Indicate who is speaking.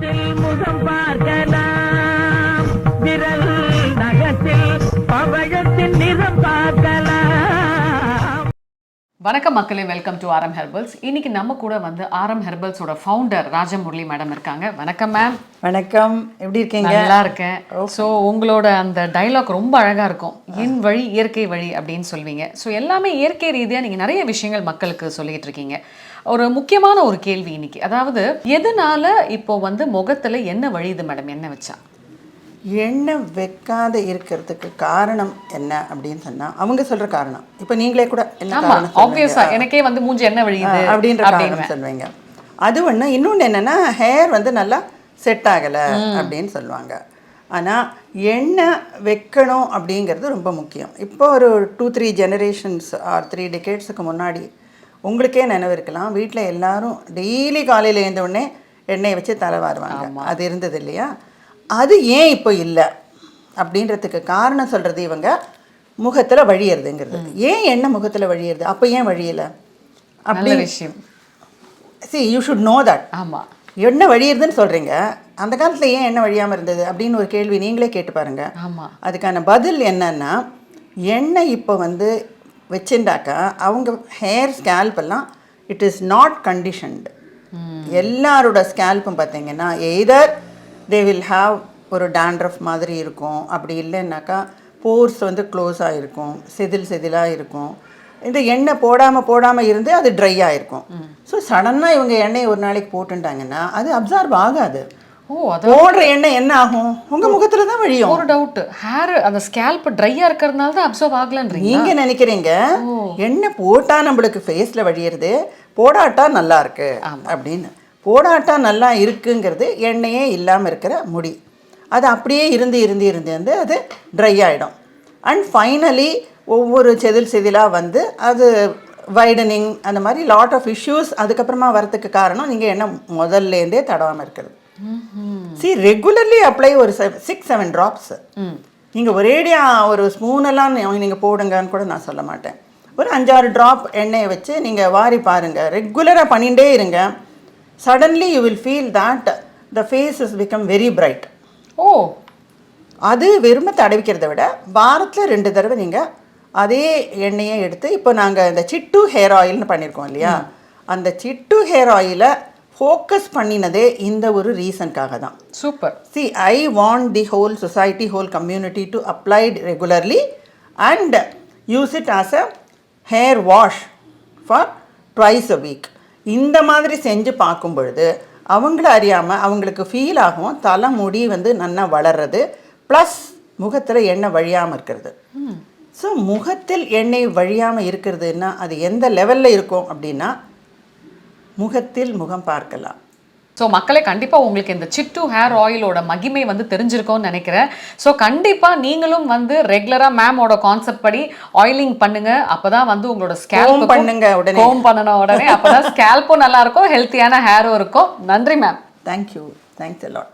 Speaker 1: முகத்தில் முகம் பார்க்கலாம்.
Speaker 2: வணக்கம் மக்களே வெல்கம் டு ஆரம் ஹெர்பல்ஸ் இன்னைக்கு நம்ம கூட வந்து ஆரம் ஹெர்பல்ஸோட ஃபவுண்டர் ராஜமுரளி மேடம் இருக்காங்க. வணக்கம் மேம்
Speaker 3: வணக்கம். எப்படி இருக்கீங்க?
Speaker 2: நல்லா இருக்கேன். ஸோ உங்களோட அந்த டைலாக் ரொம்ப அழகா இருக்கும். என் வழி இயற்கை வழி அப்படின்னு சொல்வீங்க. ஸோ எல்லாமே இயற்கை ரீதியா நீங்க நிறைய விஷயங்கள் மக்களுக்கு சொல்லிட்டு இருக்கீங்க. ஒரு முக்கியமான ஒரு கேள்வி இன்னைக்கு. அதாவது எதனால இப்போ வந்து முகத்துல என்ன வழியுது மேடம் என்ன வச்சா?
Speaker 3: எண்ணெய் வைக்காத இருக்கிறதுக்கு காரணம் என்ன அப்படின்னு சொன்னா அவங்க சொல்ற காரணம். இப்போ நீங்களே கூட என்ன காரணம்
Speaker 2: எனக்கே வந்து மூஞ்சி என்ன வழியுது
Speaker 3: அப்படின்ற காரணம் சொல்லுவீங்க. அது ஒண்ணு. இன்னொன்று என்னன்னா ஹேர் வந்து நல்லா செட் ஆகலை அப்படின்னு சொல்லுவாங்க. ஆனா எண்ணெய் வைக்கணும் அப்படிங்கிறது ரொம்ப முக்கியம். இப்போ ஒரு two three generations or three டெகேட்ஸுக்கு முன்னாடி உங்களுக்கே நினைவு இருக்கலாம். வீட்டில் எல்லாரும் டெய்லி காலையில் எழுந்த உடனே எண்ணெயை வச்சு தலை வாருவாங்க. அது இருந்தது இல்லையா? அது ஏன் இப்போ இல்லை? அப்படின்றதுக்கு காரணம் சொல்கிறது இவங்க முகத்தில் வழியறதுங்கிறது. ஏன் எண்ணெய் முகத்தில் வழியறது? அப்போ ஏன் வழியலை? அப்படி
Speaker 2: விஷயம்.
Speaker 3: See you should know that
Speaker 2: ஆமா.
Speaker 3: எண்ணெய் வழியுறதுன்னு சொல்கிறீங்க அந்த காலத்தில் ஏன் எண்ணெய் வழியாமல் இருந்தது? அப்படின்னு ஒரு கேள்வி நீங்களே கேட்டு பாருங்க.
Speaker 2: ஆமா.
Speaker 3: அதுக்கான பதில் என்னன்னா எண்ணெய் இப்போ வந்து வச்சுட்டாக்கா அவங்க ஹேர் ஸ்கேல்ப் எல்லாம் இட் இஸ் நாட் கண்டிஷன்டு எல்லாரோட ஸ்கேல்ப்பும் பார்த்தீங்கன்னா எய்தர் தே வில் ஹாவ் ஒரு dandruff மாதிரி இருக்கும். அப்படி இல்லைன்னாக்கா போர்ஸ் வந்து க்ளோஸாக இருக்கும் செதில் செதிலாக இருக்கும். இந்த எண்ணெய் போடாமல் போடாமல் இருந்து அது ட்ரையாக இருக்கும் ஸோ சடனாக இவங்க எண்ணெயை ஒரு நாளைக்கு போட்டுட்டாங்கன்னா அது அப்சார்ப் ஆகாது.
Speaker 2: ஓ அது
Speaker 3: போடுற எண்ணெய் என்ன ஆகும்? உங்கள் முகத்தில் தான் வழியும்.
Speaker 2: ஒரு டவுட் ஹேர் அந்த ஸ்கேல்ப் ட்ரையா இருக்கிறதுனால தான் அப்சர்வ் ஆகலன்றீங்க
Speaker 3: நீங்க நினைக்கிறீங்க எண்ணெய் போட்டா நம்மளுக்கு ஃபேஸ்ல வழியிறது போடாட்டா நல்லா இருக்கு. அப்படின்னு. போடாட்டா நல்லா இருக்குங்கிறது எண்ணெயே இல்லாம இருக்கிற முடி. அது அப்படியே இருந்து இருந்து இருந்து இருந்து அது ட்ரை ஆயிடும். அண்ட் ஃபைனலி ஒவ்வொரு செதில் செதிலாக வந்து அது வைடனிங் அந்த மாதிரி லாட் ஆஃப் இஷ்யூஸ் அதுக்கப்புறமா வரதுக்கு காரணம் நீங்கள் என்ன முதல்லேருந்தே தடவாமல் இருக்கிறது. சி ரெகுலர்லி அப்ளை ஒரு சிக்ஸ் செவன் ட்ராப்ஸ் நீங்கள் ஒரேடியா ஒரு ஸ்பூனெல்லாம் நீங்கள் போடுங்கன்னு கூட நான் சொல்ல மாட்டேன். ஒரு அஞ்சாறு ட்ராப் எண்ணெயை வச்சு நீங்கள் வாரி பாருங்கள் ரெகுலராக பண்ணிகிட்டே இருங்க. Suddenly you will feel that the face is become very bright
Speaker 2: ஓ.
Speaker 3: அது வெறுமை தடவிக்கிறத விட வாரத்தில் ரெண்டு தடவை நீங்கள் அதே எண்ணெயை எடுத்து இப்போ நாங்கள் இந்த சிட்டு ஹேர் ஆயில்னு பண்ணியிருக்கோம் இல்லையா? அந்த சிட்டு ஹேர் ஆயிலை ஃபோக்கஸ் பண்ணினதே இந்த ஒரு ரீசனுக்காக தான்.
Speaker 2: Super.
Speaker 3: See, I want the whole society, whole community to apply it regularly and use it as a hair wash for twice a week. இந்த மாதிரி செஞ்சு பார்க்கும் பொழுது அவங்கள அறியாமல் அவங்களுக்கு ஃபீல் ஆகும் தலை முடி வந்து நல்லா வளர்றது ப்ளஸ் முகத்தில் எண்ணெய் வழியாமல் இருக்கிறது. ஸோ முகத்தில் எண்ணெய் வழியாமல் இருக்கிறதுன்னா அது எந்த லெவலில் இருக்கும் அப்படின்னா முகத்தில் முகம் பார்க்கலாம்.
Speaker 2: ஸோ மக்களே கண்டிப்பாக உங்களுக்கு இந்த சிட்டு ஹேர் ஆயிலோட மகிமை வந்து தெரிஞ்சிருக்கும்னு நினைக்கிறேன். ஸோ கண்டிப்பாக நீங்களும் வந்து ரெகுலராக மேமோட கான்செப்ட் படி ஆயிலிங் பண்ணுங்க. அப்பதான் வந்து உங்களோட ஸ்கேல்ப்
Speaker 3: பண்ணுங்க உடனே.
Speaker 2: கோம் பண்ணணும் உடனே அப்பதான் ஸ்கேல்ப்பும் நல்லா இருக்கும் ஹெல்த்தியான ஹேரும் இருக்கும். நன்றி மேம்
Speaker 3: தேங்க்யூ தேங்க்ஸ் எல்லாம்